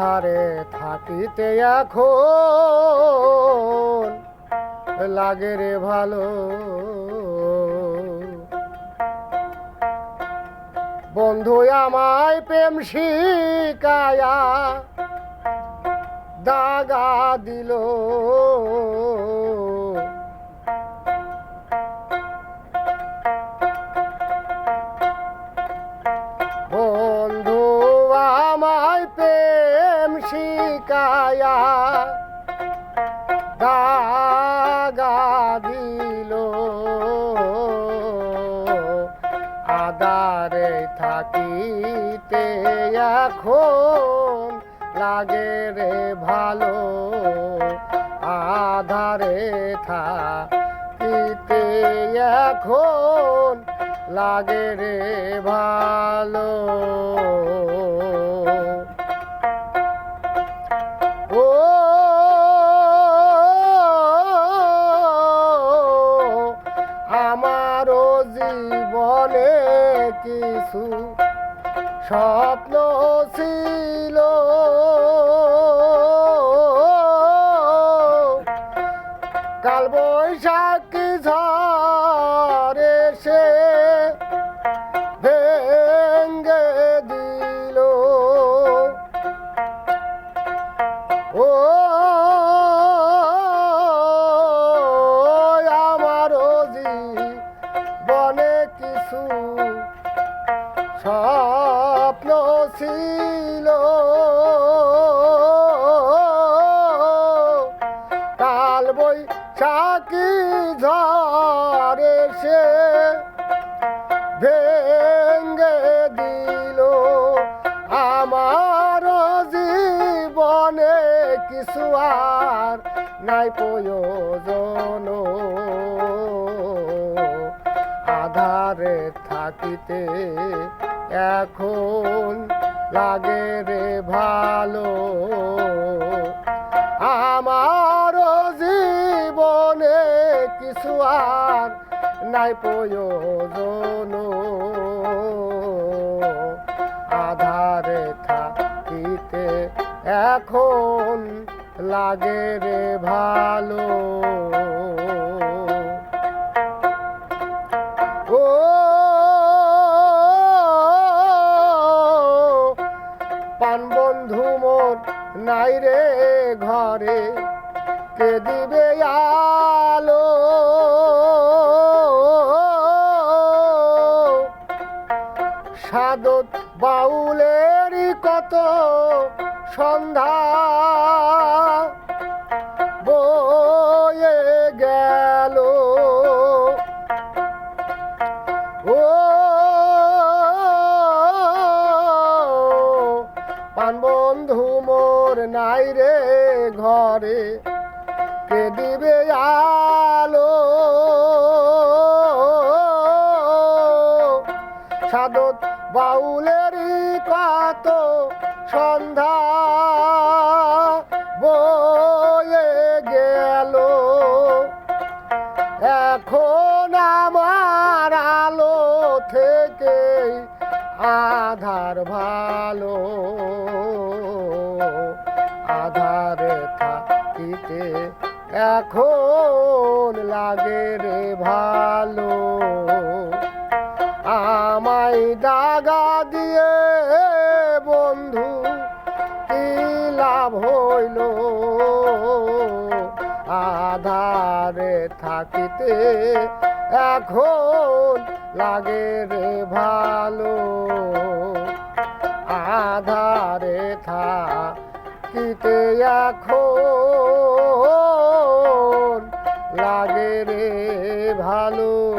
আধারে থাকিতে এখন লাগে রে ভালো। বন্ধু আমায় প্রেম শিকায়া দাগা দিল। শিকায়া দাগা দিল। আদারে থাকিতে এখন লাগে রে ভালো। আধারে থাকিতে এখন লাগে রে ভালো। কিছু স্বপ্ন ছিল। কাল বৈশাখী ঝড় চাকি ঝড় এসে ভেঙ্গে দিল? আমার জীবনে কিছু আর নাই প্রয়োজন। আধারে থাকিতে এখন লাগে রে ভালো। আমার কিছু আর নাই প্রয়োজন। আধারে থাকিতে এখন লাগে রে ভালো। পান বন্ধু মোর নাই রে ঘরে। কে দিবে আলো? সাদত বাউলেরই কত সন্ধ্যা? বয়ে গেল। ও পান মোর নাই রে ঘরে। কে দিবে আলো। সাদত বাউলেরই কত সন্ধ্যা বয়ে গেল। এখন আমার আলো থেকে আধার ভালো। আধারে থাকিতে এখন লাগে রে ভালো। আমায় দাগা দিয়ে বন্ধু, কি লাভ হইল? আধারে থাকিতে এখন লাগে রে ভালো। আধারে থাকিতে এখন লাগে রে ভালো।